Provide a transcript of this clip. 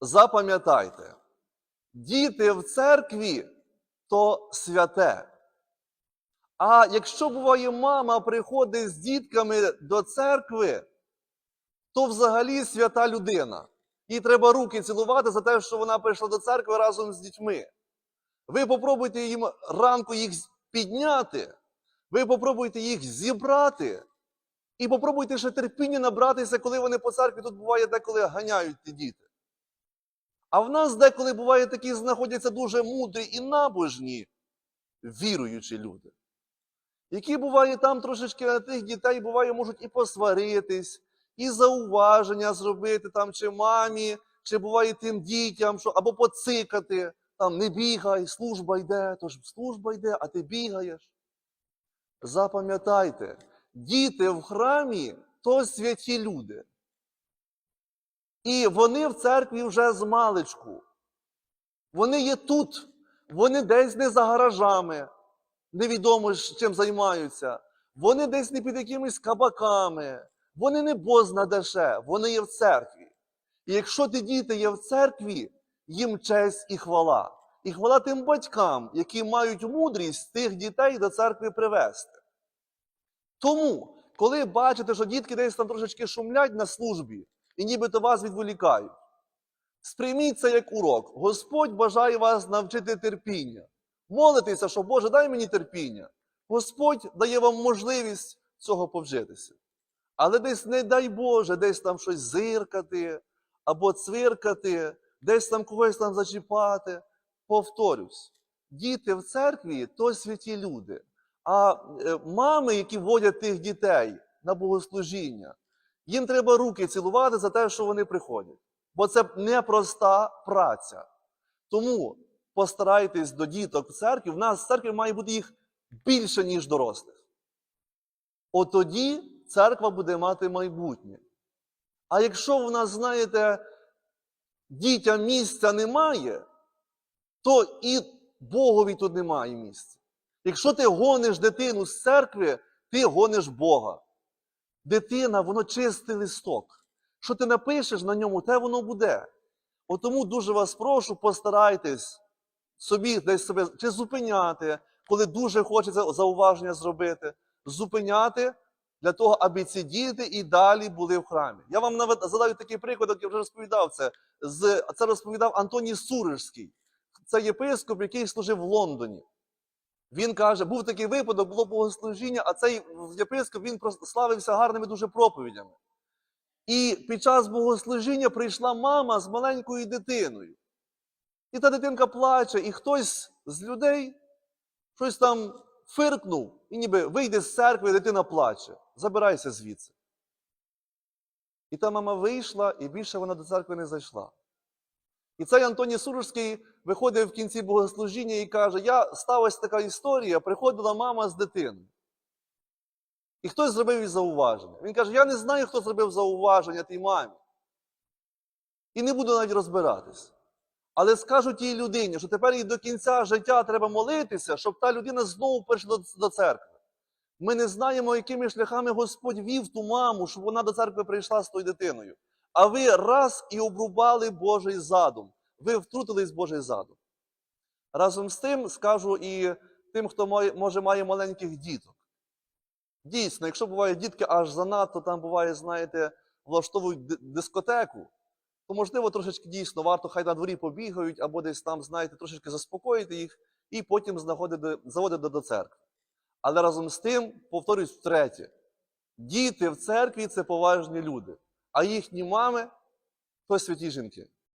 запам'ятайте, діти в церкві то святе. А якщо буває, мама приходить з дітками до церкви, то взагалі свята людина. Їй треба руки цілувати за те, що вона прийшла до церкви разом з дітьми. Ви попробуйте їм ранку їх підняти, ви попробуйте їх зібрати, і попробуйте ще терпіння набратися, коли вони по церкві тут буває деколи ганяють ті діти. А в нас деколи буває такі знаходяться дуже мудрі і набожні, віруючі люди, які буває там трошечки на тих дітей, буває, можуть і посваритись, і зауваження зробити там, чи мамі, чи буває тим дітям, що або поцикати, там не бігай, служба йде, тож служба йде, а ти бігаєш. Запам'ятайте, діти в храмі то святі люди. І вони в церкві вже з маличку. Вони є тут, вони десь не за гаражами, невідомо чим займаються. Вони десь не під якимись кабаками, вони не бозна деше, вони є в церкві. І якщо ті діти є в церкві, їм честь і хвала. І хвала тим батькам, які мають мудрість тих дітей до церкви привести. Тому, коли бачите, що дітки десь там трошечки шумлять на службі, і нібито вас відволікають, сприйміть це як урок. Господь бажає вас навчити терпіння. Молитеся, що Боже, дай мені терпіння. Господь дає вам можливість цього повжитися. Але десь, не дай Боже, десь там щось зиркати або цвиркати, десь там когось там зачіпати. Повторюсь, діти в церкві то святі люди. А е, мами, які водять тих дітей на богослужіння, їм треба руки цілувати за те, що вони приходять. Бо це непроста праця. Тому постарайтесь до діток в церкві. В нас в церкві має бути їх більше, ніж дорослих. От тоді церква буде мати майбутнє. А якщо в нас, знаєте, дітям місця немає, то і Богові тут немає місця. Якщо ти гониш дитину з церкви, ти гониш Бога. Дитина, воно чистий листок. Що ти напишеш на ньому, те воно буде. Тому дуже вас прошу, постарайтесь собі десь себе чи зупиняти, коли дуже хочеться зауваження зробити, зупиняти для того, аби ці діти і далі були в храмі. Я вам навед задаю такий приклад, як я вже розповідав це. Це розповідав Антоній Сурижський. Це єпископ, який служив в Лондоні. Він каже, був такий випадок, було богослужіння, а цей єпископ він славився гарними дуже проповідями. І під час богослужіння прийшла мама з маленькою дитиною. І та дитинка плаче, і хтось з людей щось там фиркнув, і ніби вийде з церкви, і дитина плаче. Забирайся звідси. І та мама вийшла, і більше вона до церкви не зайшла. І цей Антоній Сурожський виходить в кінці богослужіння і каже: Я сталася така історія, приходила мама з дитиною. І хтось зробив їй зауваження. Він каже: Я не знаю, хто зробив зауваження тій мамі. І не буду навіть розбиратись. Але скажу тій людині, що тепер їй до кінця життя треба молитися, щоб та людина знову прийшла до, церкви. Ми не знаємо, якими шляхами Господь вів ту маму, щоб вона до церкви прийшла з тою дитиною. А ви раз і обрубали Божий задум. Ви втрутились в Божий задум. Разом з тим скажу і тим, хто може має маленьких діток. Дійсно, якщо бувають дітки аж занадто, там буває, знаєте, влаштовують дискотеку, то можливо трошечки дійсно варто хай на дворі побігають, або десь там, знаєте, трошечки заспокоїти їх і потім заводити до церкви. Але разом з тим, повторюсь втретє, діти в церкві це поважні люди, а їхні мами то святі жінки.